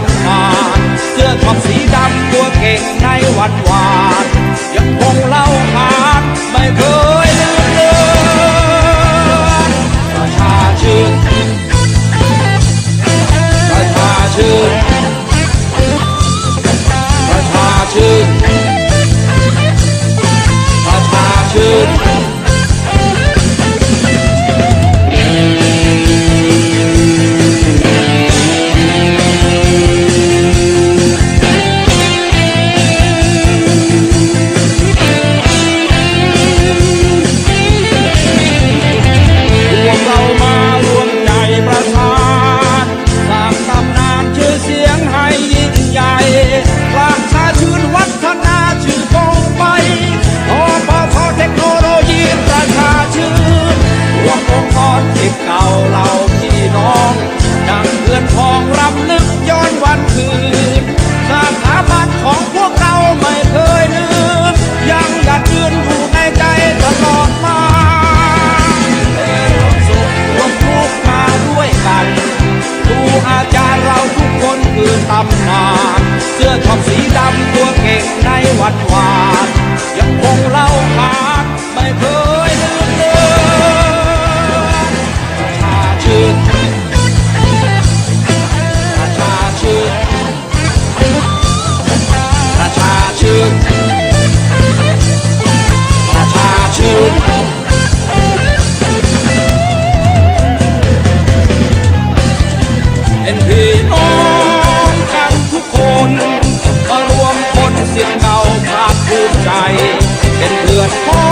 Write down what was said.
my วันวาน ใจ เป็นเพื่อนพ่อ